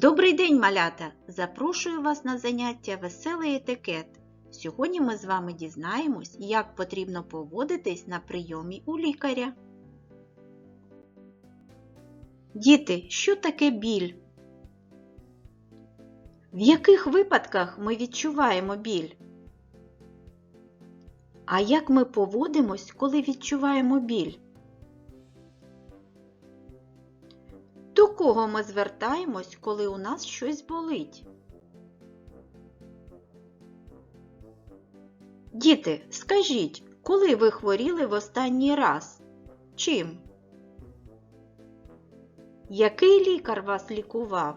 Добрий день, малята! Запрошую вас на заняття Веселий етикет. Сьогодні ми з вами дізнаємось, як потрібно поводитись на прийомі у лікаря. Діти, що таке біль? В яких випадках ми відчуваємо біль? А як ми поводимось, коли відчуваємо біль? Кого ми звертаємось, коли у нас щось болить? Діти, скажіть, коли ви хворіли в останній раз? Чим? Який лікар вас лікував?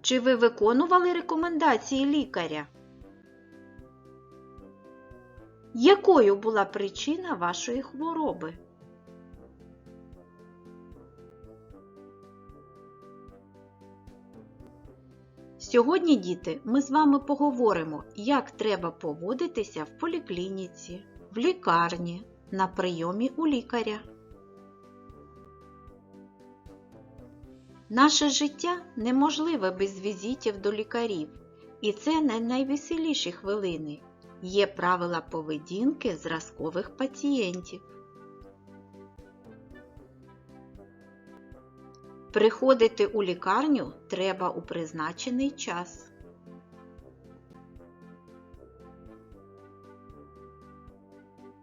Чи ви виконували рекомендації лікаря? Якою була причина вашої хвороби? Сьогодні, діти, ми з вами поговоримо, як треба поводитися в поліклініці, в лікарні, на прийомі у лікаря. Наше життя неможливе без візитів до лікарів, і це не найвеселіші хвилини. Є правила поведінки зразкових пацієнтів. Приходити у лікарню треба у призначений час.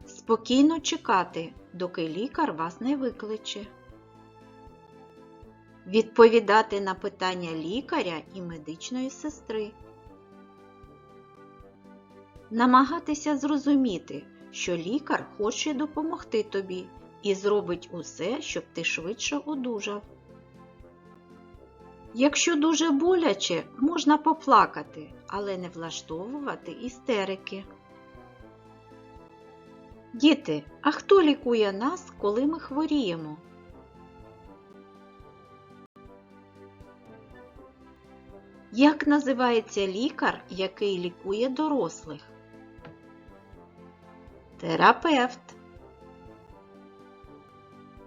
Спокійно чекати, доки лікар вас не викличе. Відповідати на питання лікаря і медичної сестри. Намагатися зрозуміти, що лікар хоче допомогти тобі і зробить усе, щоб ти швидше одужав. Якщо дуже боляче, можна поплакати, але не влаштовувати істерики. Діти, а хто лікує нас, коли ми хворіємо? Як називається лікар, який лікує дорослих? Терапевт.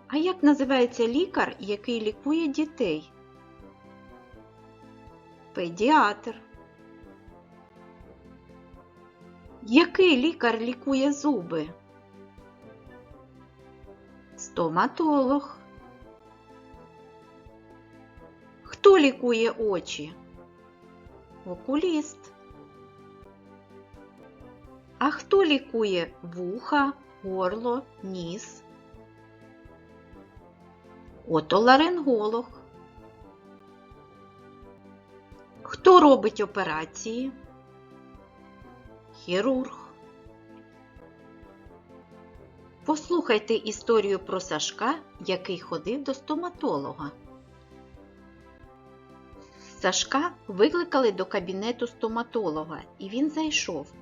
А як називається лікар, який лікує дітей? Педіатр. Який лікар лікує зуби? Стоматолог. Хто лікує очі? Окуліст. А хто лікує вуха, горло, ніс? Отоларинголог. Хто робить операції? Хірург. Послухайте історію про Сашка, який ходив до стоматолога. Сашка викликали до кабінету стоматолога, і він зайшов.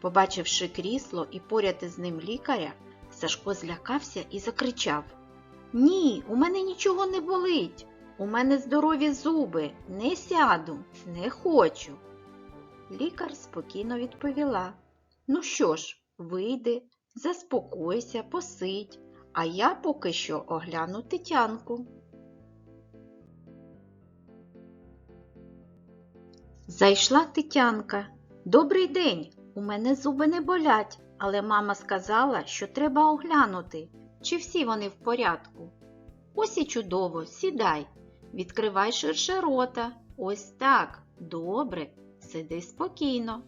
Побачивши крісло і поряд із ним лікаря, Сашко злякався і закричав: Ні, у мене нічого не болить. У мене здорові зуби, не сяду, не хочу. Лікар спокійно відповіла: Ну що ж, вийди, заспокойся, посидь, а я поки що огляну Тетянку. Зайшла Тетянка. Добрий день! У мене зуби не болять, але мама сказала, що треба оглянути, чи всі вони в порядку. Ось і чудово, сідай, відкривай ширше рота. Ось так. Добре, сиди спокійно.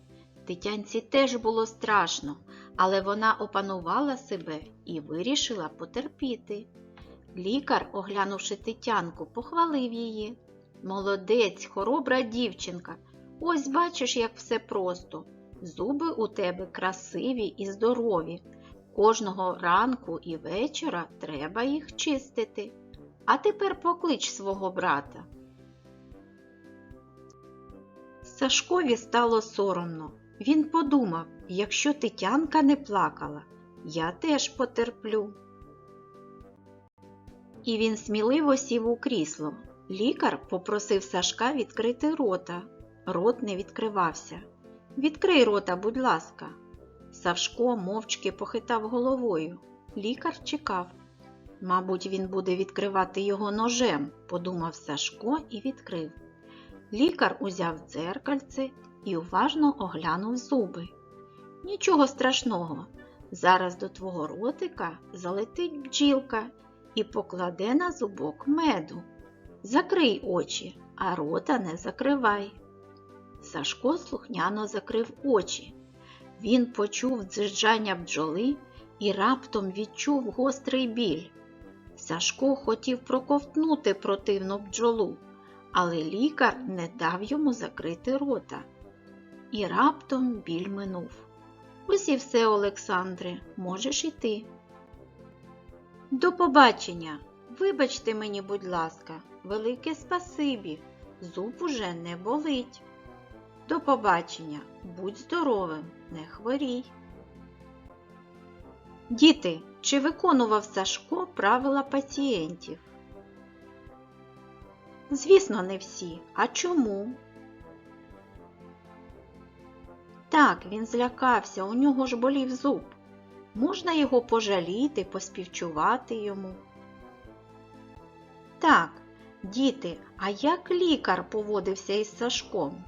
Тетянці теж було страшно, але вона опанувала себе і вирішила потерпіти. Лікар, оглянувши Тетянку, похвалив її. Молодець, хоробра дівчинка. Ось бачиш, як все просто. Зуби у тебе красиві і здорові. Кожного ранку і вечора треба їх чистити. А тепер поклич свого брата. Сашкові стало соромно. Він подумав, якщо Тетянка не плакала, я теж потерплю. І він сміливо сів у крісло. Лікар попросив Сашка відкрити рота. Рот не відкривався. Відкрий рота, будь ласка. Савшко мовчки похитав головою. Лікар чекав. Мабуть, він буде відкривати його ножем, подумав Сашко і відкрив. Лікар узяв дзеркальце і уважно оглянув зуби. Нічого страшного. Зараз до твого ротика залетить бджілка і покладе на зубок меду. Закрий очі, а рота не закривай. Сашко слухняно закрив очі. Він почув дзижджання бджоли і раптом відчув гострий біль. Сашко хотів проковтнути противну бджолу, але лікар не дав йому закрити рота. І раптом біль минув. Ось і все, Олександре, можеш іти. До побачення. Вибачте мені, будь ласка, велике спасибі. Зуб уже не болить. До побачення, будь здоровим, не хворій. Діти, чи виконував Сашко правила пацієнтів? Звісно, не всі. А чому? Так, він злякався, у нього ж болів зуб. Можна його пожаліти, поспівчувати йому. Так, діти, а як лікар поводився із Сашком?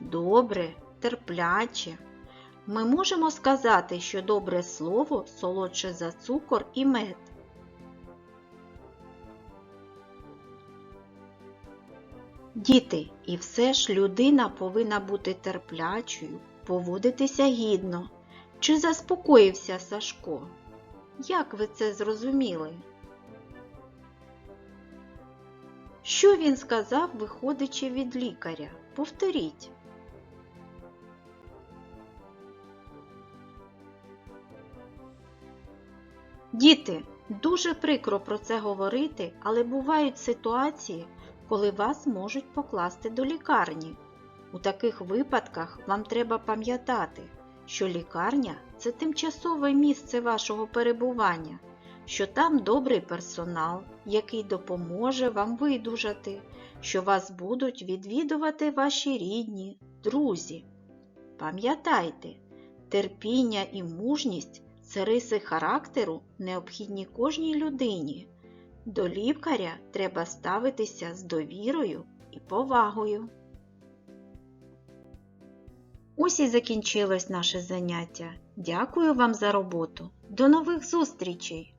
Добре, терпляче. Ми можемо сказати, що добре слово солодше за цукор і мед. Діти, і все ж людина повинна бути терплячою, поводитися гідно. Чи заспокоївся Сашко? Як ви це зрозуміли? Що він сказав, виходячи від лікаря? Повторіть. Діти, дуже прикро про це говорити, але бувають ситуації, коли вас можуть покласти до лікарні. У таких випадках вам треба пам'ятати, що лікарня це тимчасове місце вашого перебування, що там добрий персонал, який допоможе вам видужати, що вас будуть відвідувати ваші рідні, друзі. Пам'ятайте, терпіння і мужність це риси характеру, необхідні кожній людині. До лікаря треба ставитися з довірою і повагою. Ось і закінчилось наше заняття. Дякую вам за роботу. До нових зустрічей!